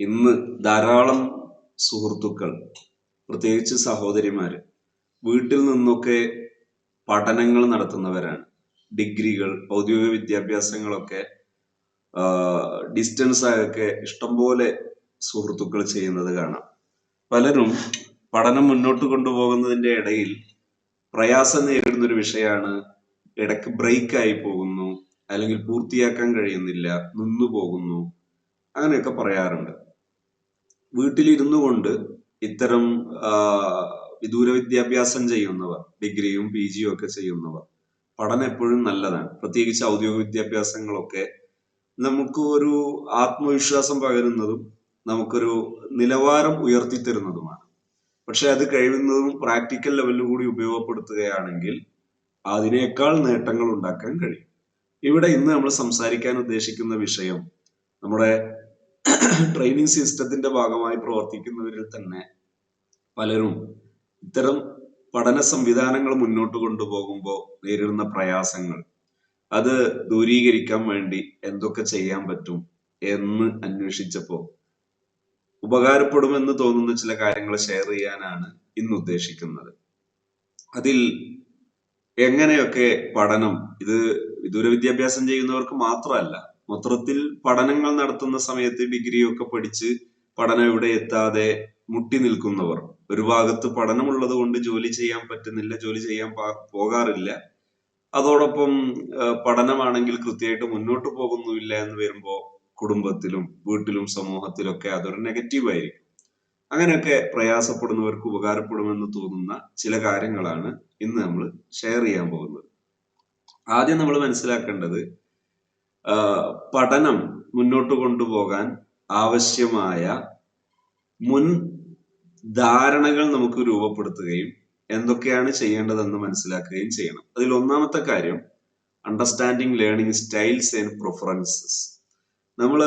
ഇന്ന് ധാരാളം സുഹൃത്തുക്കൾ പ്രത്യേകിച്ച് സഹോദരിമാര് വീട്ടിൽ നിന്നൊക്കെ പഠനങ്ങൾ നടത്തുന്നവരാണ്. ഡിഗ്രികൾ ഔദ്യോഗിക വിദ്യാഭ്യാസങ്ങളൊക്കെ ഡിസ്റ്റൻസ് ആയൊക്കെ ഇഷ്ടംപോലെ സുഹൃത്തുക്കൾ ചെയ്യുന്നത് കാണാം. പലരും പഠനം മുന്നോട്ട് കൊണ്ടുപോകുന്നതിന്റെ ഇടയിൽ പ്രയാസം നേരിടുന്ന ഒരു വിഷയമാണ് ഇടയ്ക്ക് ബ്രേക്ക് ആയി പോകുന്നു അല്ലെങ്കിൽ പൂർത്തിയാക്കാൻ കഴിയുന്നില്ല നിന്നു പോകുന്നു അങ്ങനെയൊക്കെ പറയാറുണ്ട്. വീട്ടിലിരുന്നു കൊണ്ട് ഇത്തരം വിദൂര വിദ്യാഭ്യാസം ചെയ്യുന്നവർ ഡിഗ്രിയും പി ജിയും ഒക്കെ ചെയ്യുന്നവർ പഠനം എപ്പോഴും നല്ലതാണ്. പ്രത്യേകിച്ച് ഔദ്യോഗിക വിദ്യാഭ്യാസങ്ങളൊക്കെ നമുക്ക് ഒരു ആത്മവിശ്വാസം പകരുന്നതും നമുക്കൊരു നിലവാരം ഉയർത്തി തരുന്നതുമാണ് പക്ഷെ അത് കഴിയുന്നതും പ്രാക്ടിക്കൽ ലെവലിൽ കൂടി ഉപയോഗപ്പെടുത്തുകയാണെങ്കിൽ അതിനേക്കാൾ നേട്ടങ്ങൾ ഉണ്ടാക്കാൻ കഴിയും. ഇവിടെ ഇന്ന് നമ്മൾ സംസാരിക്കാൻ ഉദ്ദേശിക്കുന്ന വിഷയം നമ്മുടെ ട്രെയിനിങ് സിസ്റ്റത്തിന്റെ ഭാഗമായി പ്രവർത്തിക്കുന്നവരിൽ തന്നെ പലരും ഇത്തരം പഠന സംവിധാനങ്ങൾ മുന്നോട്ട് കൊണ്ടുപോകുമ്പോൾ നേരിടുന്ന പ്രയാസങ്ങൾ. അത് ദൂരീകരിക്കാൻ വേണ്ടി എന്തൊക്കെ ചെയ്യാൻ പറ്റും എന്ന് അന്വേഷിച്ചപ്പോൾ ഉപകാരപ്പെടുമെന്ന് തോന്നുന്ന ചില കാര്യങ്ങൾ ഷെയർ ചെയ്യാനാണ് ഇന്ന് ഉദ്ദേശിക്കുന്നത്. അതിൽ എങ്ങനെയൊക്കെ പഠനം ഇത് വിദൂര വിദ്യാഭ്യാസം ചെയ്യുന്നവർക്ക് മാത്രമല്ല മൊത്തത്തിൽ പഠനങ്ങൾ നടത്തുന്ന സമയത്ത് ഡിഗ്രി ഒക്കെ പഠിച്ച് പഠനം ഇവിടെ എത്താതെ മുട്ടി നിൽക്കുന്നവർ. ഒരു ഭാഗത്ത് പഠനമുള്ളത് കൊണ്ട് ജോലി ചെയ്യാൻ പറ്റുന്നില്ല ജോലി ചെയ്യാൻ പോകാറില്ല. അതോടൊപ്പം പഠനമാണെങ്കിൽ കൃത്യമായിട്ട് മുന്നോട്ട് പോകുന്നുമില്ല എന്ന് വരുമ്പോൾ കുടുംബത്തിലും വീട്ടിലും സമൂഹത്തിലൊക്കെ അതൊരു നെഗറ്റീവ് ആയിരിക്കും. അങ്ങനെയൊക്കെ പ്രയാസപ്പെടുന്നവർക്ക് ഉപകാരപ്പെടുമെന്ന് തോന്നുന്ന ചില കാര്യങ്ങളാണ് ഇന്ന് നമ്മൾ ഷെയർ ചെയ്യാൻ പോകുന്നത്. ആദ്യം നമ്മൾ മനസ്സിലാക്കേണ്ടത് പഠനം മുന്നോട്ട് കൊണ്ടുപോകാൻ ആവശ്യമായ മുൻ ധാരണകൾ നമുക്ക് രൂപപ്പെടുത്തുകയും എന്തൊക്കെയാണ് ചെയ്യേണ്ടതെന്ന് മനസ്സിലാക്കുകയും ചെയ്യണം. അതിൽ ഒന്നാമത്തെ കാര്യം understanding learning styles and preferences നമ്മൾ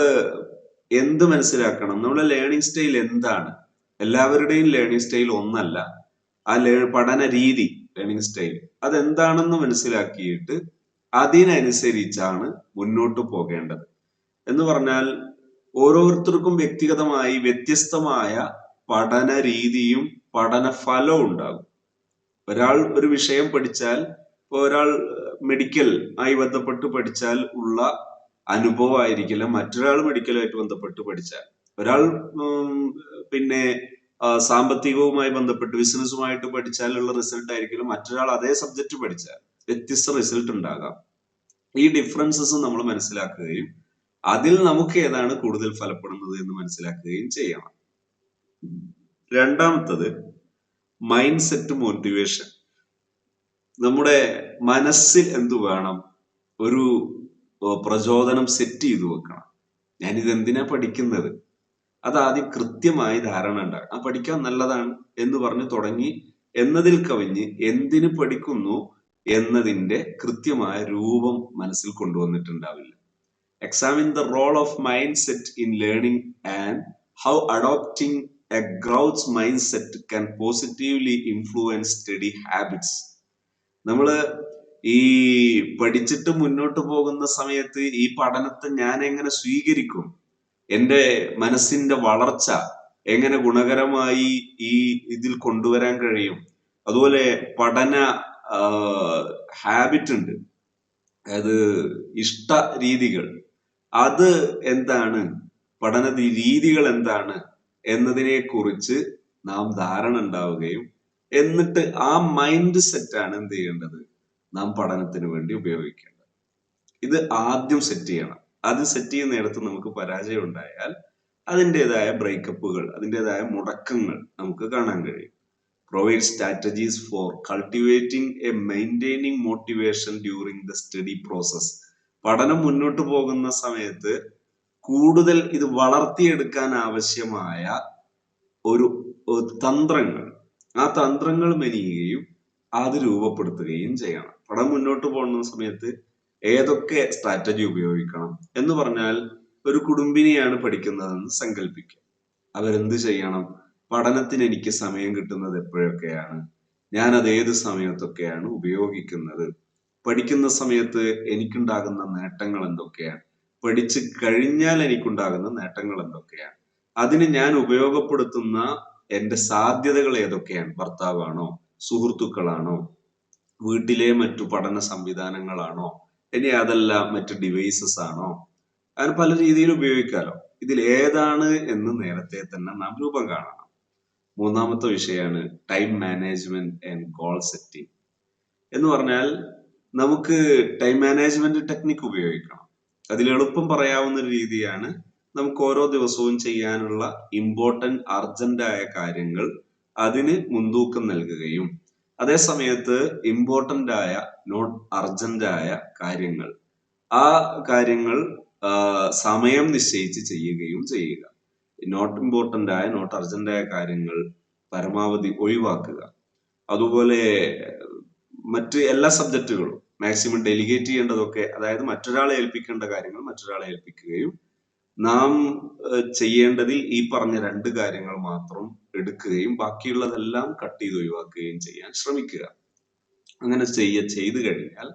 എന്ത് മനസ്സിലാക്കണം? നമ്മുടെ ലേണിംഗ് സ്റ്റൈൽ എന്താണ്? എല്ലാവരുടെയും ലേണിംഗ് സ്റ്റൈൽ ഒന്നല്ല. ആ പഠന രീതി ലേണിംഗ് സ്റ്റൈൽ അതെന്താണെന്ന് മനസ്സിലാക്കിയിട്ട് അതിനനുസരിച്ചാണ് മുന്നോട്ട് പോകേണ്ടത്. എന്ന് പറഞ്ഞാൽ ഓരോരുത്തർക്കും വ്യക്തിഗതമായി വ്യത്യസ്തമായ പഠന രീതിയും പഠന ഫലവും ഉണ്ടാകും. ഒരാൾ ഒരു വിഷയം പഠിച്ചാൽ ഒരാൾ മെഡിക്കൽ ആയി ബന്ധപ്പെട്ട് പഠിച്ചാൽ ഉള്ള അനുഭവമായിരിക്കില്ല മറ്റൊരാൾ മെഡിക്കലുമായിട്ട് ബന്ധപ്പെട്ട് പഠിച്ചാൽ. ഒരാൾ പിന്നെ സാമ്പത്തികവുമായി ബന്ധപ്പെട്ട് ബിസിനസ്സുമായിട്ട് പഠിച്ചാലുള്ള റിസൾട്ട് ആയിരിക്കില്ല മറ്റൊരാൾ അതേ സബ്ജക്റ്റ് പഠിച്ചാൽ. വ്യത്യസ്ത റിസൾട്ട് ഉണ്ടാകാം. ഈ ഡിഫറൻസസ് നമ്മൾ മനസ്സിലാക്കുകയും അതിൽ നമുക്ക് ഏതാണ് കൂടുതൽ ഫലപ്പെടുന്നത് എന്ന് മനസ്സിലാക്കുകയും ചെയ്യണം. രണ്ടാമത്തത് മൈൻഡ് സെറ്റ് മോട്ടിവേഷൻ നമ്മുടെ മനസ്സിൽ എന്തു വേണം? ഒരു പ്രചോദനം സെറ്റ് ചെയ്തു വെക്കണം. ഞാൻ എന്തിനാ പഠിക്കുന്നത്? അത് ആദ്യം കൃത്യമായി ധാരണ ഉണ്ടാകും ആ പഠിക്കാൻ നല്ലതാണ് എന്ന് പറഞ്ഞു തുടങ്ങി എന്നതിൽ കവിഞ്ഞ് എന്തിന് പഠിക്കുന്നു? എന്നതിന്റെ കൃത്യമായ രൂപം മനസ്സിൽ കൊണ്ടുവന്നിട്ടുണ്ടാവില്ല. Examine the role of mind set in learning and how adopting a growth mind set can positively influence study habits നമ്മൾ ഈ പഠിച്ചിട്ട് മുന്നോട്ട് പോകുന്ന സമയത്ത് ഈ പഠനത്തെ ഞാൻ എങ്ങനെ സ്വീകരിക്കും? എന്റെ മനസ്സിന്റെ വളർച്ച എങ്ങനെ ഗുണകരമായി ഈ ഇതിൽ കൊണ്ടുവരാൻ കഴിയും? അതുപോലെ പഠന ഹാബിറ്റ് ഉണ്ട്. അതായത് ഇഷ്ട രീതികൾ. അത് എന്താണ്? പഠന രീതികൾ എന്താണ്? എന്നതിനെ കുറിച്ച് നാം ധാരണ ഉണ്ടാവുകയും എന്നിട്ട് ആ മൈൻഡ് സെറ്റാണ് എന്ത് ചെയ്യേണ്ടത്? നാം പഠനത്തിന് വേണ്ടി ഉപയോഗിക്കേണ്ടത്. ഇത് ആദ്യം സെറ്റ് ചെയ്യണം. അത് സെറ്റ് ചെയ്യുന്നിടത്ത് നമുക്ക് പരാജയം ഉണ്ടായാൽ അതിന്റെതായ ബ്രേക്കപ്പുകൾ അതിന്റെതായ മുടക്കങ്ങൾ നമുക്ക് കാണാൻ കഴിയും. Provide strategies for cultivating a maintaining motivation during the study process. പഠനം മുന്നോട്ട് പോകുന്ന സമയത്ത് കൂടുതൽ ഇത് വളർത്തിയെടുക്കാൻ ആവശ്യമായ ഒരു തന്ത്രങ്ങൾ. ആ തന്ത്രങ്ങൾ മെനിയുകയും അത് രൂപപ്പെടുത്തുകയും ചെയ്യണം. പഠനം മുന്നോട്ട് പോകുന്ന സമയത്ത് ഏതൊക്കെ സ്ട്രാറ്റജി ഉപയോഗിക്കണം എന്ന് പറഞ്ഞാൽ ഒരു കുടുംബിനെയാണ് പഠിക്കുന്നതെന്ന് സങ്കല്പിക്കുക അവരെന്ത് ചെയ്യണം? പഠനത്തിന് എനിക്ക് സമയം കിട്ടുന്നത് എപ്പോഴൊക്കെയാണ്? ഞാൻ അത് ഏത് സമയത്തൊക്കെയാണ് ഉപയോഗിക്കുന്നത്? പഠിക്കുന്ന സമയത്ത് എനിക്കുണ്ടാകുന്ന നേട്ടങ്ങൾ എന്തൊക്കെയാണ്? പഠിച്ചു കഴിഞ്ഞാൽ എനിക്കുണ്ടാകുന്ന നേട്ടങ്ങൾ എന്തൊക്കെയാണ്? അതിന് ഞാൻ ഉപയോഗപ്പെടുത്തുന്ന എന്റെ സാധ്യതകൾ ഏതൊക്കെയാണ്? ഭർത്താവാണോ? സുഹൃത്തുക്കളാണോ? വീട്ടിലെ മറ്റു പഠന സംവിധാനങ്ങളാണോ? ഇനി അതല്ല മറ്റു ഡിവൈസസ് ആണോ? അങ്ങനെ പല രീതിയിൽ ഉപയോഗിക്കാലോ. ഇതിൽ ഏതാണ് എന്ന് നേരത്തെ തന്നെ നാം രൂപം കാണണം. മൂന്നാമത്തെ വിഷയമാണ് time management and goal setting എന്ന് പറഞ്ഞാൽ നമുക്ക് ടൈം മാനേജ്മെന്റ് ടെക്നിക്ക് ഉപയോഗിക്കണം. അതിൽ എളുപ്പം പറയാവുന്ന ഒരു രീതിയാണ് നമുക്ക് ഓരോ ദിവസവും ചെയ്യാനുള്ള ഇമ്പോർട്ടന്റ് അർജന്റ് ആയ കാര്യങ്ങൾ അതിന് മുൻതൂക്കം നൽകുകയും അതേ സമയത്ത് ഇമ്പോർട്ടന്റ് ആയ നോട്ട് അർജന്റ് ആയ കാര്യങ്ങൾ. ആ കാര്യങ്ങൾ സമയം നിശ്ചയിച്ച് ചെയ്യുകയും ചെയ്യുക. നോട്ട് ഇമ്പോർട്ടന്റ് ആയ നോട്ട് ആയ കാര്യങ്ങൾ പരമാവധി ഒഴിവാക്കുക. അതുപോലെ മറ്റ് എല്ലാ സബ്ജക്റ്റുകളും മാക്സിമം ഡെലിഗേറ്റ് ചെയ്യേണ്ടതൊക്കെ അതായത് മറ്റൊരാളെ ഏൽപ്പിക്കേണ്ട കാര്യങ്ങൾ മറ്റൊരാളെ ഏൽപ്പിക്കുകയും നാം ചെയ്യേണ്ടതിൽ ഈ പറഞ്ഞ രണ്ട് കാര്യങ്ങൾ മാത്രം എടുക്കുകയും ബാക്കിയുള്ളതെല്ലാം കട്ട് ചെയ്ത് ഒഴിവാക്കുകയും ചെയ്യാൻ ശ്രമിക്കുക. അങ്ങനെ ചെയ്യ ചെയ്തു കഴിഞ്ഞാൽ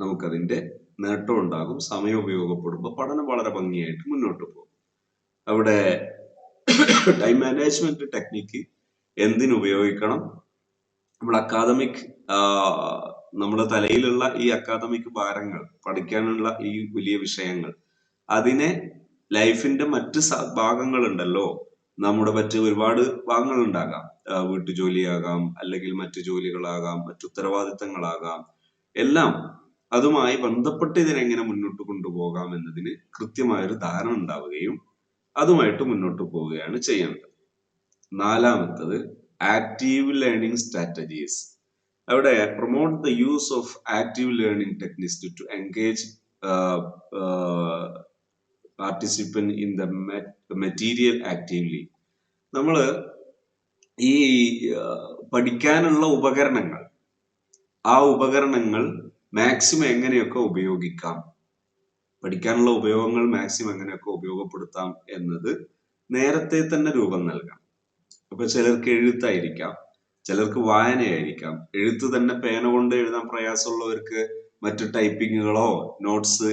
നമുക്കതിന്റെ നേട്ടം ഉണ്ടാകും സമയം ഉപയോഗപ്പെടുമ്പോൾ പഠനം വളരെ ഭംഗിയായിട്ട് മുന്നോട്ട് പോകും. അവിടെ ടൈം മാനേജ്മെന്റ് ടെക്നിക്ക് എന്തിനു ഉപയോഗിക്കണം? നമ്മൾ അക്കാദമിക് നമ്മുടെ തലയിലുള്ള ഈ അക്കാദമിക് ഭാരങ്ങൾ പഠിക്കാനുള്ള ഈ വലിയ വിഷയങ്ങൾ അതിനെ ലൈഫിന്റെ മറ്റ് ഭാഗങ്ങളുണ്ടല്ലോ. നമ്മുടെ മറ്റ് ഒരുപാട് ഭാഗങ്ങൾ ഉണ്ടാകാം വീട്ടു ജോലിയാകാം അല്ലെങ്കിൽ മറ്റു ജോലികളാകാം മറ്റു ഉത്തരവാദിത്തങ്ങളാകാം. എല്ലാം അതുമായി ബന്ധപ്പെട്ട് ഇതിനെങ്ങനെ മുന്നോട്ട് കൊണ്ടുപോകാം എന്നതിന് കൃത്യമായൊരു ധാരണ ഉണ്ടാവുകയും അതുമായിട്ട് മുന്നോട്ട് പോവുകയാണ് ചെയ്യേണ്ടത്. നാലാമത്തത് ആക്റ്റീവ് ലേണിംഗ് സ്ട്രാറ്റജീസ് അവിടെ promote the use of active learning techniques to engage participants in the material actively നമ്മൾ ഈ പഠിക്കാനുള്ള ഉപകരണങ്ങൾ ആ ഉപകരണങ്ങൾ മാക്സിമം എങ്ങനെയൊക്കെ ഉപയോഗിക്കാം? പഠിക്കാനുള്ള ഉപയോഗങ്ങൾ മാക്സിമം എങ്ങനെയൊക്കെ ഉപയോഗപ്പെടുത്താം എന്നത് നേരത്തെ തന്നെ രൂപം നൽകാം അപ്പൊ ചിലർക്ക് എഴുത്തായിരിക്കാം ചിലർക്ക് വായനയായിരിക്കാം. എഴുത്ത് തന്നെ പേന കൊണ്ട് എഴുതാൻ പ്രയാസമുള്ളവർക്ക് മറ്റു ടൈപ്പിങ്ങുകളോ നോട്ട്സ്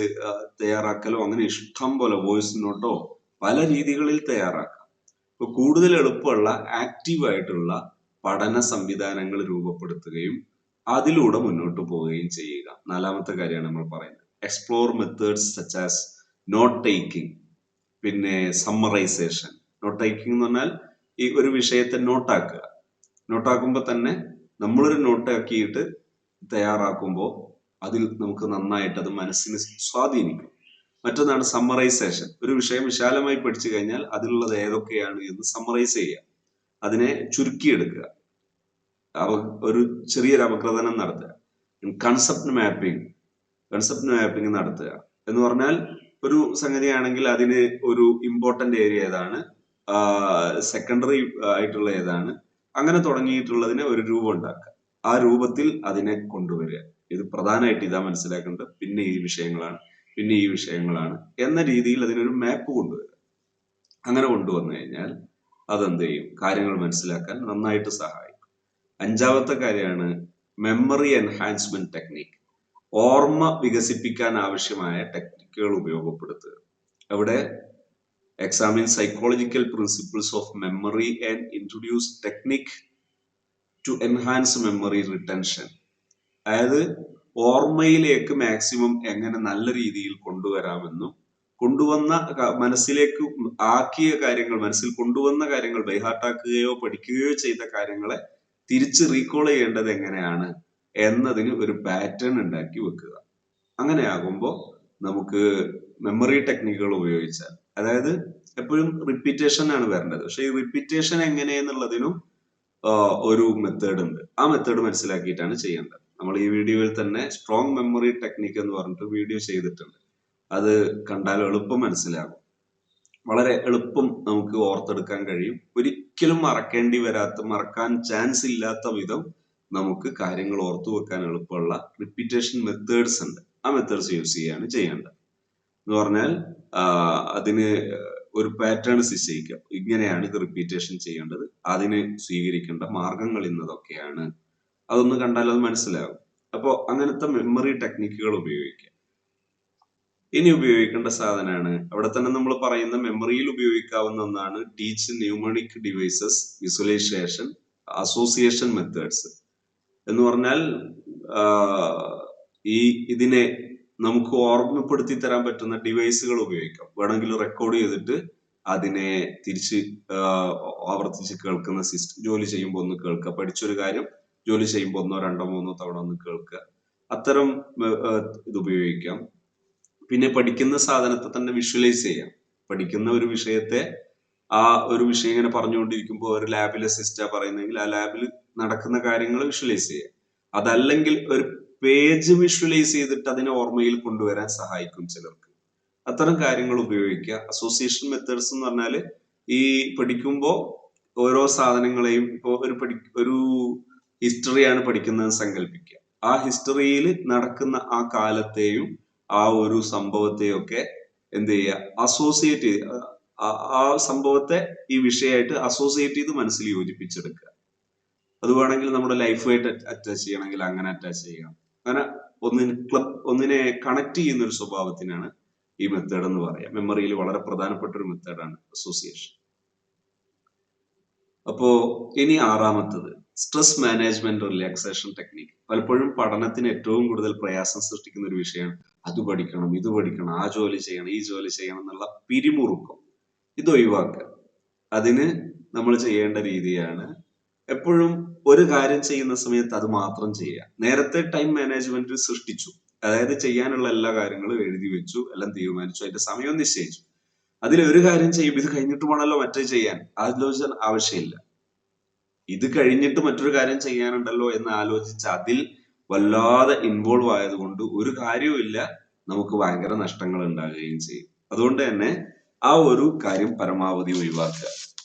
തയ്യാറാക്കലോ അങ്ങനെ ഇഷ്ടം പോലെ വോയിസ് നോട്ടോ പല രീതികളിൽ തയ്യാറാക്കാം. ഇപ്പൊ കൂടുതൽ എളുപ്പമുള്ള ആക്റ്റീവ് ആയിട്ടുള്ള പഠന സംവിധാനങ്ങൾ രൂപപ്പെടുത്തുകയും അതിലൂടെ മുന്നോട്ട് പോവുകയും ചെയ്യുക. നാലാമത്തെ കാര്യമാണ് നമ്മൾ പറയുന്നത്. Explore methods such as note taking പിന്നെ സമ്മറൈസേഷൻ നോട്ട് ടേക്കിംഗ് എന്ന് പറഞ്ഞാൽ ഈ ഒരു വിഷയത്തെ നോട്ടാക്കുക നോട്ടാക്കുമ്പോൾ തന്നെ നമ്മളൊരു നോട്ടാക്കിയിട്ട് തയ്യാറാക്കുമ്പോൾ അതിൽ നമുക്ക് നന്നായിട്ട് അത് മനസ്സിന് സ്വാധീനിക്കും. മറ്റൊന്നാണ് സമ്മറൈസേഷൻ ഒരു വിഷയം വിശാലമായി പഠിച്ചു കഴിഞ്ഞാൽ അതിലുള്ളത് ഏതൊക്കെയാണ് എന്ന് സമ്മറൈസ് ചെയ്യുക. അതിനെ ചുരുക്കിയെടുക്കുക. ഒരു ചെറിയൊരു അപകൃതനം നടത്തുക. കൺസെപ്റ്റ് മാപ്പിംഗ് കൺസെപ്റ്റ് മാപ്പിംഗ് നടത്തുക. എന്ന് പറഞ്ഞാൽ ഒരു സംഗതിയാണെങ്കിൽ അതിന് ഒരു ഇമ്പോർട്ടന്റ് ഏരിയ ഏതാണ്? സെക്കൻഡറി ആയിട്ടുള്ള ഏതാണ്? അങ്ങനെ തുടങ്ങിയിട്ടുള്ളതിനെ ഒരു രൂപം ഉണ്ടാക്കുക. ആ രൂപത്തിൽ അതിനെ കൊണ്ടുവരിക. ഇത് പ്രധാനമായിട്ട് ഇതാ മനസ്സിലാക്കേണ്ടത്. പിന്നെ ഈ വിഷയങ്ങളാണ്. പിന്നെ ഈ വിഷയങ്ങളാണ് എന്ന രീതിയിൽ അതിനൊരു മാപ്പ് കൊണ്ടുവരിക. അങ്ങനെ കൊണ്ടുവന്നു കഴിഞ്ഞാൽ അതെന്ത് ചെയ്യും? കാര്യങ്ങൾ മനസ്സിലാക്കാൻ നന്നായിട്ട് സഹായിക്കും. അഞ്ചാമത്തെ കാര്യമാണ് മെമ്മറി എൻഹാൻസ്മെന്റ് ടെക്നിക് ഓർമ്മ വികസിപ്പിക്കാൻ ആവശ്യമായ ടെക്നിക്കുകൾ ഉപയോഗപ്പെടുത്തുക. അവിടെ examine psychological principles of memory and introduce technique to enhance memory retention അതായത് ഓർമ്മയിലേക്ക് മാക്സിമം എങ്ങനെ നല്ല രീതിയിൽ കൊണ്ടുവരാമെന്നും കൊണ്ടുവന്ന മനസ്സിലേക്ക് ആക്കിയ കാര്യങ്ങൾ മനസ്സിൽ കൊണ്ടുവന്ന കാര്യങ്ങൾ ബൈഹാർട്ടാക്കുകയോ പഠിക്കുകയോ ചെയ്ത കാര്യങ്ങളെ തിരിച്ച് റീകോൾ ചെയ്യേണ്ടത് എങ്ങനെയാണ് എന്നതിന് ഒരു പാറ്റേൺ ഉണ്ടാക്കി വെക്കുക. അങ്ങനെ ആകുമ്പോൾ നമുക്ക് മെമ്മറി ടെക്നിക്കുകൾ ഉപയോഗിച്ചാൽ അതായത് എപ്പോഴും റിപ്പീറ്റേഷൻ ആണ് വരേണ്ടത്. പക്ഷെ ഈ റിപ്പീറ്റേഷൻ എങ്ങനെയെന്നുള്ളതിനും ഒരു മെത്തേഡ് ഉണ്ട്. ആ മെത്തേഡ് മനസ്സിലാക്കിയിട്ടാണ് ചെയ്യേണ്ടത്. നമ്മൾ ഈ വീഡിയോയിൽ തന്നെ സ്ട്രോങ് മെമ്മറി ടെക്നിക്ക് എന്ന് പറഞ്ഞിട്ട് വീഡിയോ ചെയ്തിട്ടുണ്ട്. അത് കണ്ടാൽ എളുപ്പം മനസ്സിലാകും. വളരെ എളുപ്പം നമുക്ക് ഓർത്തെടുക്കാൻ കഴിയും. ഒരിക്കലും മറക്കേണ്ടി വരാത്ത മറക്കാൻ ചാൻസ് ഇല്ലാത്ത വിധം നമുക്ക് കാര്യങ്ങൾ ഓർത്തു വെക്കാൻ എളുപ്പമുള്ള റിപ്പീറ്റേഷൻ മെത്തേഡ്സ് ഉണ്ട്. ആ മെത്തേഡ്സ് യൂസ് ചെയ്യാണ് ചെയ്യേണ്ടത്. എന്ന് പറഞ്ഞാൽ അതിന് ഒരു പാറ്റേൺ നിശ്ചയിക്കുക. ഇങ്ങനെയാണ് ഇത് റിപ്പീറ്റേഷൻ ചെയ്യേണ്ടത്. അതിന് സ്വീകരിക്കേണ്ട മാർഗങ്ങൾ ഇന്നതൊക്കെയാണ്. അതൊന്ന് കണ്ടാൽ അത് മനസ്സിലാകും. അപ്പോൾ അങ്ങനത്തെ മെമ്മറി ടെക്നിക്കുകൾ ഉപയോഗിക്കുക. ഇനി ഉപയോഗിക്കേണ്ട സാധനമാണ് അവിടെ തന്നെ നമ്മൾ പറയുന്ന മെമ്മറിയിൽ ഉപയോഗിക്കാവുന്ന ഒന്നാണ് teach mnemonic devices visualisation association methods എന്ന് പറഞ്ഞാൽ ഈ ഇതിനെ നമുക്ക് ഓർമ്മപ്പെടുത്തി തരാൻ പറ്റുന്ന ഡിവൈസുകൾ ഉപയോഗിക്കാം. വേണമെങ്കിൽ റെക്കോർഡ് ചെയ്തിട്ട് അതിനെ തിരിച്ച് ആവർത്തിച്ച് കേൾക്കുന്ന സിസ്റ്റം ജോലി ചെയ്യുമ്പോൾ ഒന്ന് കേൾക്കുക. പഠിച്ചൊരു കാര്യം ജോലി ചെയ്യുമ്പോൾ ഒന്നോ രണ്ടോ മൂന്നോ തവണ ഒന്ന് കേൾക്കുക. അത്തരം ഇത് ഉപയോഗിക്കാം. പിന്നെ പഠിക്കുന്ന സാധനത്തെ തന്നെ വിഷ്വലൈസ് ചെയ്യാം. പഠിക്കുന്ന ഒരു വിഷയത്തെ ആ ഒരു വിഷയം ഇങ്ങനെ പറഞ്ഞുകൊണ്ടിരിക്കുമ്പോൾ ഒരു ലാബിലെ സിസ്റ്റാ പറയുന്നെങ്കിൽ ആ ലാബിൽ നടക്കുന്ന കാര്യങ്ങൾ വിഷ്വലൈസ് ചെയ്യുക. അതല്ലെങ്കിൽ ഒരു പേജ് വിഷ്വലൈസ് ചെയ്തിട്ട് അതിനെ ഓർമ്മയിൽ കൊണ്ടുവരാൻ സഹായിക്കും ചിലർക്ക്. അത്തരം കാര്യങ്ങൾ ഉപയോഗിക്കുക. അസോസിയേഷൻ മെത്തേഡ്സ് എന്ന് പറഞ്ഞാൽ ഈ പഠിക്കുമ്പോൾ ഓരോ സാധനങ്ങളെയും ഇപ്പോൾ ഒരു പഠി ഒരു ഹിസ്റ്ററിയാണ് പഠിക്കുന്നത് സങ്കല്പിക്കുക ആ ഹിസ്റ്ററിയിൽ നടക്കുന്ന ആ കാലത്തെയും ആ ഒരു സംഭവത്തെയും ഒക്കെ എന്ത് ചെയ്യുക? അസോസിയേറ്റ് ആ സംഭവത്തെ ഈ വിഷയമായിട്ട് അസോസിയേറ്റ് ചെയ്ത് മനസ്സിൽ യോജിപ്പിച്ചെടുക്കുക. അത് വേണമെങ്കിൽ നമ്മുടെ ലൈഫുമായിട്ട് അറ്റാച്ച് ചെയ്യണമെങ്കിൽ അങ്ങനെ അറ്റാച്ച് ചെയ്യാം. അങ്ങനെ ഒന്നിന് ക്ലബ് ഒന്നിനെ കണക്ട് ചെയ്യുന്ന ഒരു സ്വഭാവത്തിനാണ് ഈ മെത്തേഡ് എന്ന് പറയാം. മെമ്മറിയിൽ വളരെ പ്രധാനപ്പെട്ട ഒരു മെത്തേഡാണ് അസോസിയേഷൻ അപ്പോ ഇനി ആറാമത്തത് സ്ട്രെസ് മാനേജ്മെന്റ് റിലാക്സേഷൻ ടെക്നിക് പലപ്പോഴും പഠനത്തിന് ഏറ്റവും കൂടുതൽ പ്രയാസം സൃഷ്ടിക്കുന്ന ഒരു വിഷയമാണ് അത് പഠിക്കണം ഇത് പഠിക്കണം ആ ജോലി ചെയ്യണം ഈ ജോലി ചെയ്യണം എന്നുള്ള പിരിമുറുക്കം. ഇത് ഒഴിവാക്കുക. അതിന് നമ്മൾ ചെയ്യേണ്ട രീതിയാണ് എപ്പോഴും ഒരു കാര്യം ചെയ്യുന്ന സമയത്ത് അത് മാത്രം ചെയ്യുക. നേരത്തെ ടൈം മാനേജ്മെന്റ് സൃഷ്ടിച്ചു. അതായത് ചെയ്യാനുള്ള എല്ലാ കാര്യങ്ങളും എഴുതി വെച്ചു എല്ലാം തീരുമാനിച്ചു അതിന്റെ സമയം നിശ്ചയിച്ചു. അതിൽ ഒരു കാര്യം ചെയ്യും ഇത് കഴിഞ്ഞിട്ട് വേണമല്ലോ മറ്റേ ചെയ്യാൻ? ആലോചന ആവശ്യമില്ല. ഇത് കഴിഞ്ഞിട്ട് മറ്റൊരു കാര്യം ചെയ്യാനുണ്ടല്ലോ എന്ന് ആലോചിച്ച് അതിൽ വല്ലാതെ ഇൻവോൾവ് ആയതുകൊണ്ട് ഒരു കാര്യവുമില്ല നമുക്ക് ഭയങ്കര നഷ്ടങ്ങൾ ഉണ്ടാകുകയും ചെയ്യും. അതുകൊണ്ട് തന്നെ ആ ഒരു കാര്യം പരമാവധി ഒഴിവാക്കുക.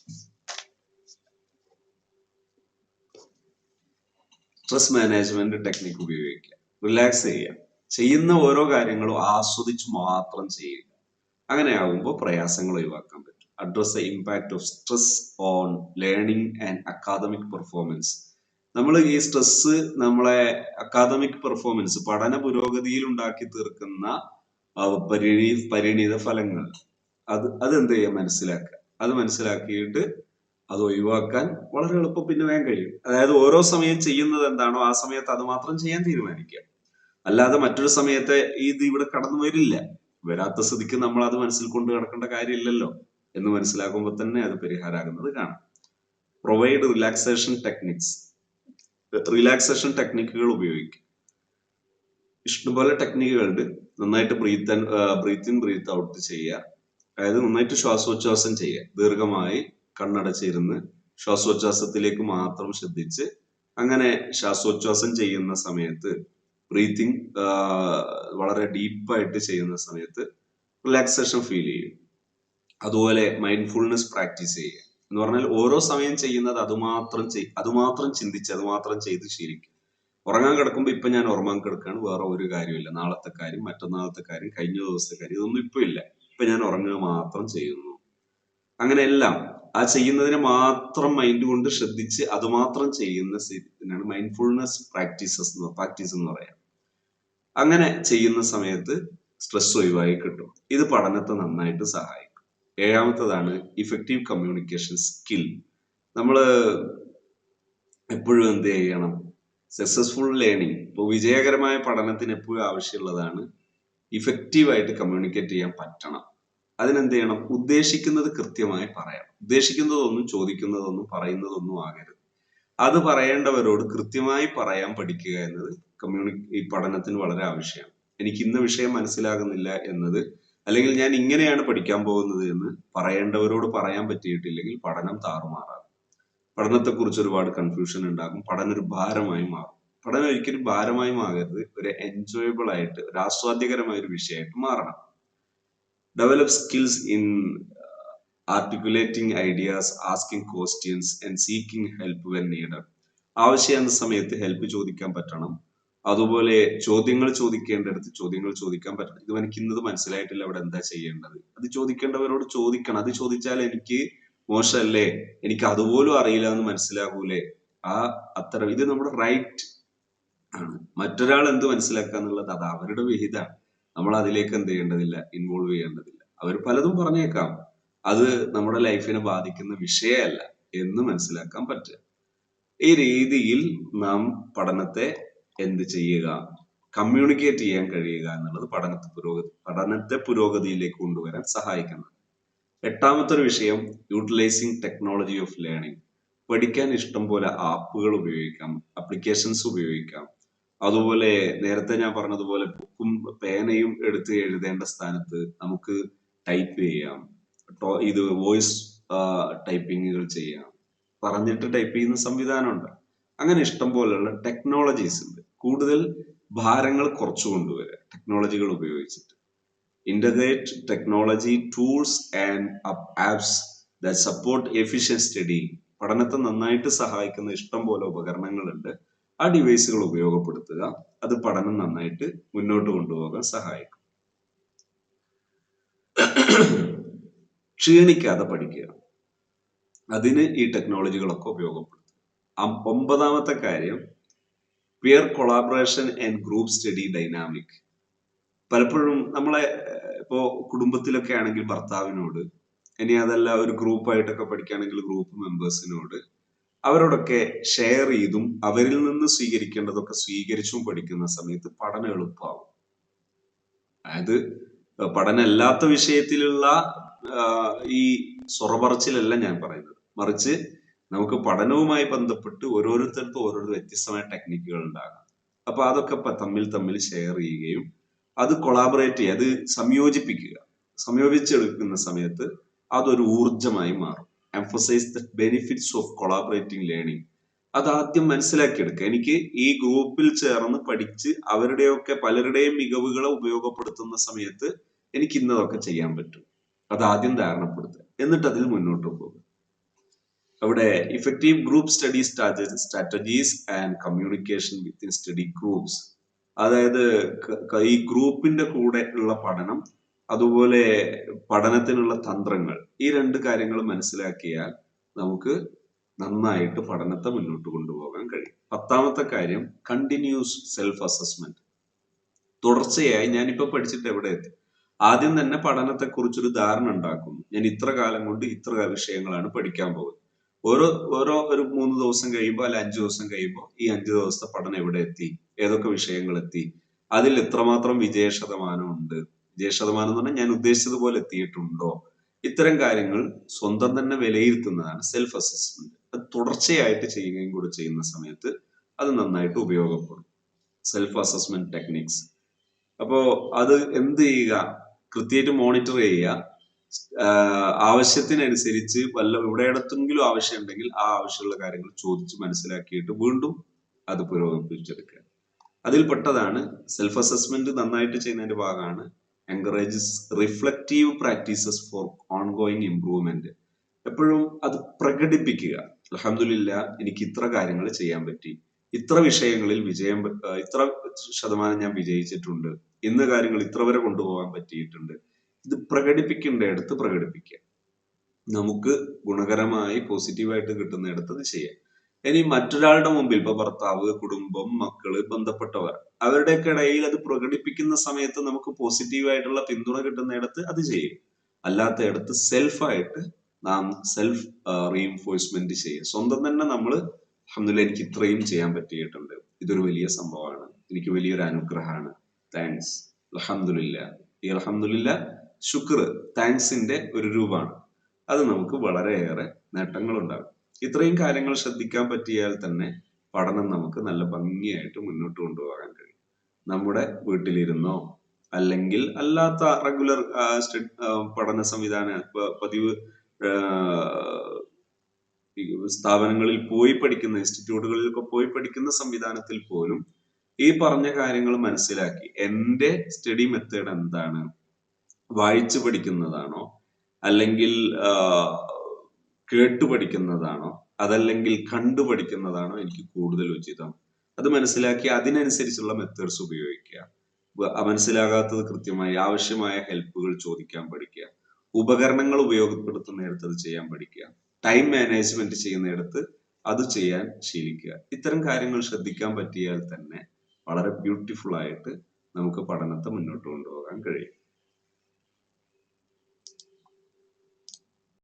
സ്ട്രെസ് മാനേജ്മെന്റ് ടെക്നിക്ക് ഉപയോഗിക്കുക. റിലാക്സ് ചെയ്യുക. ചെയ്യുന്ന ഓരോ കാര്യങ്ങളും ആസ്വദിച്ച് മാത്രം ചെയ്യുക. അങ്ങനെ ആകുമ്പോൾ പ്രയാസങ്ങൾ ഒഴിവാക്കാൻ പറ്റും. Address the impact of stress on learning and academic performance നമ്മൾ ഈ സ്ട്രെസ് നമ്മളെ അക്കാദമിക് പെർഫോമൻസ് പഠന പുരോഗതിയിൽ ഉണ്ടാക്കി തീർക്കുന്ന പരിണീ പരിണിത ഫലങ്ങൾ. അത് അതെന്ത് ചെയ്യുക? മനസ്സിലാക്കുക. അത് മനസ്സിലാക്കിയിട്ട് അത് ഒഴിവാക്കാൻ വളരെ എളുപ്പം പിന്നെ വേഗം കഴിയും. അതായത് ഓരോ സമയം ചെയ്യുന്നത് എന്താണോ ആ സമയത്ത് അത് മാത്രം ചെയ്യാൻ തീരുമാനിക്കുക. അല്ലാതെ മറ്റൊരു സമയത്തെ ഇത് ഇവിടെ കടന്നു വരില്ല. വരാത്ത സ്ഥിതിക്ക് നമ്മൾ അത് മനസ്സിൽ കൊണ്ട് കിടക്കേണ്ട കാര്യമില്ലല്ലോ എന്ന് മനസ്സിലാക്കുമ്പോൾ തന്നെ അത് പരിഹാരമാകുന്നത് കാണാം. പ്രൊവൈഡ് റിലാക്സേഷൻ ടെക്നിക്സ് റിലാക്സേഷൻ ടെക്നിക്കുകൾ ഉപയോഗിക്കും ഇഷ്ടംപോലെ ടെക്നിക്കുകളുണ്ട് നന്നായിട്ട് breathe breathe in breathe out ചെയ്യുക. അതായത് നന്നായിട്ട് ശ്വാസോച്ഛ്വാസം ചെയ്യുക. ദീർഘമായി കണ്ണടച്ചിരുന്ന് ശ്വാസോച്ഛ്വാസത്തിലേക്ക് മാത്രം ശ്രദ്ധിച്ച് അങ്ങനെ ശ്വാസോച്ഛ്വാസം ചെയ്യുന്ന സമയത്ത് ബ്രീത്തിങ് വളരെ ഡീപ്പായിട്ട് ചെയ്യുന്ന സമയത്ത് റിലാക്സേഷൻ ഫീൽ ചെയ്യും. അതുപോലെ മൈൻഡ്ഫുൾനെസ് പ്രാക്ടീസ് ചെയ്യുക. എന്ന് പറഞ്ഞാൽ ഓരോ സമയം ചെയ്യുന്നത് അതുമാത്രം ചെയ് അതുമാത്രം ചിന്തിച്ച് അതുമാത്രം ചെയ്ത് ശീലിക്കും ഉറങ്ങാൻ കിടക്കുമ്പോൾ ഇപ്പൊ ഞാൻ ഉറങ്ങാൻ കിടക്കാണ് വേറെ ഒരു കാര്യമില്ല നാളത്തെ കാര്യം മറ്റന്നാളത്തെ കാര്യം കഴിഞ്ഞ ദിവസത്തെ കാര്യം ഇതൊന്നും ഇപ്പൊ ഇല്ല. ഇപ്പൊ ഞാൻ ഉറങ്ങുക മാത്രം ചെയ്യുന്നു. അങ്ങനെ എല്ലാം ആ ചെയ്യുന്നതിനെ മാത്രം മൈൻഡ് കൊണ്ട് ശ്രദ്ധിച്ച് അത് മാത്രം ചെയ്യുന്ന ഇതിനാണ് മൈൻഡ്ഫുൾനെസ് പ്രാക്ടീസസ് പ്രാക്ടീസ് എന്ന് പറയാം. അങ്ങനെ ചെയ്യുന്ന സമയത്ത് സ്ട്രെസ് ഒഴിവായി കിട്ടും. ഇത് പഠനത്തെ നന്നായിട്ട് സഹായിക്കും. ഏഴാമത്തതാണ് ഇഫക്റ്റീവ് കമ്മ്യൂണിക്കേഷൻ സ്കിൽ നമ്മൾ എപ്പോഴും എന്ത് ചെയ്യണം? സക്സസ്ഫുൾ ലേണിംഗ് ഇപ്പോൾ വിജയകരമായ പഠനത്തിന് എപ്പോഴും ആവശ്യമുള്ളതാണ് ഇഫക്റ്റീവായിട്ട് കമ്മ്യൂണിക്കേറ്റ് ചെയ്യാൻ പറ്റണം. അതിനെന്ത് ചെയ്യണം ഉദ്ദേശിക്കുന്നത് കൃത്യമായി പറയാം ഉദ്ദേശിക്കുന്നതൊന്നും ചോദിക്കുന്നതൊന്നും പറയുന്നതൊന്നും ആകരുത്. അത് പറയേണ്ടവരോട് കൃത്യമായി പറയാൻ പഠിക്കുക എന്നത് കമ്മ്യൂണി ഈ പഠനത്തിന് വളരെ ആവശ്യമാണ്. എനിക്ക് ഇന്ന വിഷയം മനസ്സിലാകുന്നില്ല എന്നത് അല്ലെങ്കിൽ ഞാൻ ഇങ്ങനെയാണ് പഠിക്കാൻ പോകുന്നത് എന്ന് പറയേണ്ടവരോട് പറയാൻ പറ്റിയിട്ടില്ലെങ്കിൽ പഠനം താറുമാറാകും. പഠനത്തെക്കുറിച്ച് ഒരുപാട് കൺഫ്യൂഷൻ ഉണ്ടാകും. പഠനം ഒരു ഭാരമായി മാറും. പഠനം ഒരിക്കലും ഭാരമായി മാറരുത്. ഒരു എൻജോയബിൾ ആയിട്ട് ഒരു ആസ്വാദ്യകരമായ ഒരു വിഷയമായിട്ട് മാറണം. Develop skills in articulating ideas asking questions and seeking help when needed ആവശ്യമായ സമയത്ത് ഹെൽപ്പ് ചോദിക്കാൻ പറ്റണം. അതുപോലെ ചോദ്യങ്ങൾ ചോദിക്കേണ്ടടുത്ത് ചോദ്യങ്ങൾ ചോദിക്കാൻ പറ്റണം. ഇത് എനിക്ക് ഇന്നത് മനസ്സിലായിട്ടില്ല അവിടെ എന്താ ചെയ്യേണ്ടത്. അത് ചോദിക്കേണ്ടവരോട് ചോദിക്കണം. അത് ചോദിച്ചാൽ എനിക്ക് മോശമല്ലേ? എനിക്ക് അതുപോലും അറിയില്ല എന്ന് മനസ്സിലാകൂലേ? ആ അത്ര ഇത് നമ്മുടെ റൈറ്റ് ആണ്. മറ്റൊരാൾ എന്ത് മനസ്സിലാക്കുക എന്നുള്ളത് അത് അവരുടെ വിഹിതമാണ്. നമ്മൾ അതിലേക്ക് എന്ത് ചെയ്യേണ്ടതില്ല? ഇൻവോൾവ് ചെയ്യേണ്ടതില്ല. അവർ പലതും പറഞ്ഞേക്കാം. അത് നമ്മുടെ ലൈഫിനെ ബാധിക്കുന്ന വിഷയമല്ല എന്ന് മനസ്സിലാക്കാൻ പറ്റുക ഈ രീതിയിൽ നാം പഠനത്തെ എന്ത് ചെയ്യുക? കമ്മ്യൂണിക്കേറ്റ് ചെയ്യാൻ കഴിയുക എന്നുള്ളത് പഠനത്തെ പുരോഗതി പഠനത്തെ പുരോഗതിയിലേക്ക് കൊണ്ടുവരാൻ സഹായിക്കുന്നത്. എട്ടാമത്തെ ഒരു വിഷയം യൂട്ടിലൈസിങ് ടെക്നോളജി ഓഫ് ലേണിംഗ് പഠിക്കാൻ ഇഷ്ടം പോലെ ആപ്പുകൾ ഉപയോഗിക്കാം അപ്ലിക്കേഷൻസ് ഉപയോഗിക്കാം. അതുപോലെ നേരത്തെ ഞാൻ പറഞ്ഞതുപോലെ ബുക്കും പേനയും എടുത്ത് എഴുതേണ്ട സ്ഥാനത്ത് നമുക്ക് ടൈപ്പ് ചെയ്യാം. ഇത് വോയിസ് ടൈപ്പിങ്ങുകൾ ചെയ്യാം. പറഞ്ഞിട്ട് ടൈപ്പ് ചെയ്യുന്ന സംവിധാനമുണ്ട്. അങ്ങനെ ഇഷ്ടം പോലെയുള്ള ടെക്നോളജീസ് ഉണ്ട്. കൂടുതൽ ഭാരങ്ങൾ കുറച്ചു കൊണ്ടുവരിക ടെക്നോളജികൾ ഉപയോഗിച്ചിട്ട്. Integrate technology tools and apps that support efficient study പഠനത്തെ നന്നായിട്ട് സഹായിക്കുന്ന ഇഷ്ടം പോലെ ഉപകരണങ്ങളുണ്ട്. ആ ഡിവൈസുകൾ ഉപയോഗപ്പെടുത്തുക. അത് പഠനം നന്നായിട്ട് മുന്നോട്ട് കൊണ്ടുപോകാൻ സഹായിക്കും. ക്ഷീണിക്കാതെ പഠിക്കുക. അതിന് ഈ ടെക്നോളജികളൊക്കെ ഉപയോഗപ്പെടുത്തും ഒമ്പതാമത്തെ കാര്യം peer collaboration and group study dynamic പലപ്പോഴും നമ്മളെ ഇപ്പോ കുടുംബത്തിലൊക്കെ ആണെങ്കിൽ ഭർത്താവിനോട് ഇനി അതല്ല ഒരു ഗ്രൂപ്പായിട്ടൊക്കെ പഠിക്കുകയാണെങ്കിൽ ഗ്രൂപ്പ് മെമ്പേഴ്സിനോട് അവരോടൊക്കെ ഷെയർ ചെയ്തും അവരിൽ നിന്ന് സ്വീകരിക്കേണ്ടതൊക്കെ സ്വീകരിച്ചും പഠിക്കുന്ന സമയത്ത് പഠനം എളുപ്പമാവും അതായത് പഠനമല്ലാത്ത വിഷയത്തിലുള്ള ഈ സ്വറപറച്ചിലല്ല ഞാൻ പറയുന്നത്. മറിച്ച് നമുക്ക് പഠനവുമായി ബന്ധപ്പെട്ട് ഓരോരുത്തർക്കും ഓരോ വ്യത്യസ്തമായ ടെക്നിക്കുകൾ ഉണ്ടാകാം. അപ്പൊ അതൊക്കെ തമ്മിൽ തമ്മിൽ ഷെയർ ചെയ്യുകയും അത് കൊളാബറേറ്റ് ചെയ്യുക അത് സംയോജിപ്പിക്കുക. സംയോജിച്ചെടുക്കുന്ന സമയത്ത് അതൊരു ഊർജമായി മാറും. Emphasise the benefits of collaborating learning അത് ആദ്യം മനസ്സിലാക്കിയെടുക്കുക. എനിക്ക് ഈ ഗ്രൂപ്പിൽ ചേർന്ന് പഠിച്ച് അവരുടെയൊക്കെ പലരുടെയും മികവുകളെ ഉപയോഗപ്പെടുത്തുന്ന സമയത്ത് എനിക്ക് ഇന്നതൊക്കെ ചെയ്യാൻ പറ്റും. അത് ആദ്യം ധാരണപ്പെടുത്തുക. എന്നിട്ട് അതിൽ മുന്നോട്ട് പോകുക. അവിടെ effective group study strategies and communication within study groups അതായത് ഈ ഗ്രൂപ്പിന്റെ കൂടെ ഉള്ള പഠനം അതുപോലെ പഠനത്തിനുള്ള തന്ത്രങ്ങൾ. ഈ രണ്ട് കാര്യങ്ങൾ മനസ്സിലാക്കിയാൽ നമുക്ക് നന്നായിട്ട് പഠനത്തെ മുന്നോട്ട് കൊണ്ടുപോകാൻ കഴിയും. പത്താമത്തെ കാര്യം കണ്ടിന്യൂസ് സെൽഫ് അസസ്മെന്റ് തുടർച്ചയായി ഞാനിപ്പോ പഠിച്ചിട്ട് എവിടെ എത്തി? ആദ്യം തന്നെ പഠനത്തെ കുറിച്ചൊരു ധാരണ ഉണ്ടാക്കുന്നു. ഞാൻ ഇത്ര കാലം കൊണ്ട് ഇത്ര വിഷയങ്ങളാണ് പഠിക്കാൻ പോകുന്നത്. ഓരോ ഓരോ ഒരു മൂന്ന് ദിവസം കഴിയുമ്പോൾ അല്ല അഞ്ചു ദിവസം കഴിയുമ്പോൾ ഈ അഞ്ചു ദിവസത്തെ പഠനം എവിടെ എത്തി? ഏതൊക്കെ വിഷയങ്ങൾ എത്തി? അതിൽ എത്രമാത്രം വിജയ ശതമാനം ഉണ്ട്? വിജയ ശതമാനം എന്ന് പറഞ്ഞാൽ ഞാൻ ഉദ്ദേശിച്ചതുപോലെ എത്തിയിട്ടുണ്ടോ? ഇത്തരം കാര്യങ്ങൾ സ്വന്തം തന്നെ വിലയിരുത്തുന്നതാണ് സെൽഫ് അസസ്മെന്റ് അത് തുടർച്ചയായിട്ട് ചെയ്യുകയും കൂടെ ചെയ്യുന്ന സമയത്ത് അത് നന്നായിട്ട് ഉപയോഗപ്പെടും. സെൽഫ് അസസ്മെന്റ് ടെക്നിക്സ് അപ്പോ അത് എന്ത് ചെയ്യുക? കൃത്യമായിട്ട് മോണിറ്റർ ചെയ്യുക. ആവശ്യത്തിനനുസരിച്ച് വല്ല എവിടെയിടത്തെങ്കിലും ആവശ്യം ഉണ്ടെങ്കിൽ ആ ആവശ്യമുള്ള കാര്യങ്ങൾ ചോദിച്ച് മനസ്സിലാക്കിയിട്ട് വീണ്ടും അത് പുരോഗമിപ്പിച്ചെടുക്കുക. അതിൽ പെട്ടതാണ് സെൽഫ് അസസ്മെന്റ് നന്നായിട്ട് ചെയ്യുന്നതിന്റെ ഭാഗമാണ് encourages reflective practices for ongoing improvement എപ്പോഴും അത് പ്രകടിപ്പിക്കുക. അലഹമില്ല എനിക്ക് ഇത്ര കാര്യങ്ങൾ ചെയ്യാൻ പറ്റി. ഇത്ര വിഷയങ്ങളിൽ വിജയം ഇത്ര ശതമാനം ഞാൻ വിജയിച്ചിട്ടുണ്ട്. ഇന്ന കാര്യങ്ങൾ ഇത്ര വരെ കൊണ്ടുപോകാൻ പറ്റിയിട്ടുണ്ട്. ഇത് പ്രകടിപ്പിക്കേണ്ടയിടത്ത് പ്രകടിപ്പിക്കുക. നമുക്ക് ഗുണകരമായി പോസിറ്റീവായിട്ട് കിട്ടുന്നിടത്ത് അത് ചെയ്യാം. ഇനി മറ്റൊരാളുടെ മുമ്പിൽ ഇപ്പൊ ഭർത്താവ് കുടുംബം മക്കൾ ബന്ധപ്പെട്ടവർ അവരുടെയൊക്കെ ഇടയിൽ അത് പ്രകടിപ്പിക്കുന്ന സമയത്ത് നമുക്ക് പോസിറ്റീവായിട്ടുള്ള പിന്തുണ കിട്ടുന്നിടത്ത് അത് ചെയ്യും. അല്ലാത്തയിടത്ത് സെൽഫായിട്ട് നാം സെൽഫ് റീഎൻഫോഴ്സ്മെന്റ് ചെയ്യുക. സ്വന്തം തന്നെ നമ്മൾ അഹമ്മദില്ല എനിക്ക് ഇത്രയും ചെയ്യാൻ പറ്റിയിട്ടുണ്ട്. ഇതൊരു വലിയ സംഭവമാണ്. എനിക്ക് വലിയൊരു അനുഗ്രഹമാണ്. താങ്ക്സ് അലഹമില്ല ഈ അലഹമില്ല ശുക്ർ താങ്ക്സിന്റെ ഒരു രൂപമാണ്. അത് നമുക്ക് വളരെയേറെ നേട്ടങ്ങൾ ഉണ്ടാകും ഇത്രയും കാര്യങ്ങൾ ശ്രദ്ധിക്കാൻ പറ്റിയാൽ തന്നെ പഠനം നമുക്ക് നല്ല ഭംഗിയായിട്ട് മുന്നോട്ട് കൊണ്ടുപോകാൻ കഴിയും. നമ്മുടെ വീട്ടിലിരുന്നോ അല്ലെങ്കിൽ അല്ലാത്ത റെഗുലർ പഠന സംവിധാന പതിവ് സ്ഥാപനങ്ങളിൽ പോയി പഠിക്കുന്ന ഇൻസ്റ്റിറ്റ്യൂട്ടുകളിലൊക്കെ പോയി പഠിക്കുന്ന സംവിധാനത്തിൽ പോലും ഈ പറഞ്ഞ കാര്യങ്ങൾ മനസ്സിലാക്കി എന്റെ സ്റ്റഡി മെത്തേഡ് എന്താണ്? വായിച്ചു പഠിക്കുന്നതാണോ? അല്ലെങ്കിൽ കേട്ടു പഠിക്കുന്നതാണോ അതല്ലെങ്കിൽ കണ്ടു പഠിക്കുന്നതാണോ എനിക്ക് കൂടുതൽ ഉചിതം? അത് മനസ്സിലാക്കി അതിനനുസരിച്ചുള്ള മെത്തേഡ്സ് ഉപയോഗിക്കുക. മനസ്സിലാകാത്തത് കൃത്യമായി ആവശ്യമായ ഹെൽപ്പുകൾ ചോദിക്കാൻ പഠിക്കുക. ഉപകരണങ്ങൾ ഉപയോഗപ്പെടുത്തുന്നിടത്ത് അത് ചെയ്യാൻ പഠിക്കുക. ടൈം മാനേജ്മെന്റ് ചെയ്യുന്നിടത്ത് അത് ചെയ്യാൻ ശീലിക്കുക. ഇത്തരം കാര്യങ്ങൾ ശ്രദ്ധിക്കാൻ പറ്റിയാൽ തന്നെ വളരെ ബ്യൂട്ടിഫുൾ ആയിട്ട് നമുക്ക് പഠനത്തെ മുന്നോട്ട് കൊണ്ടുപോകാൻ കഴിയും.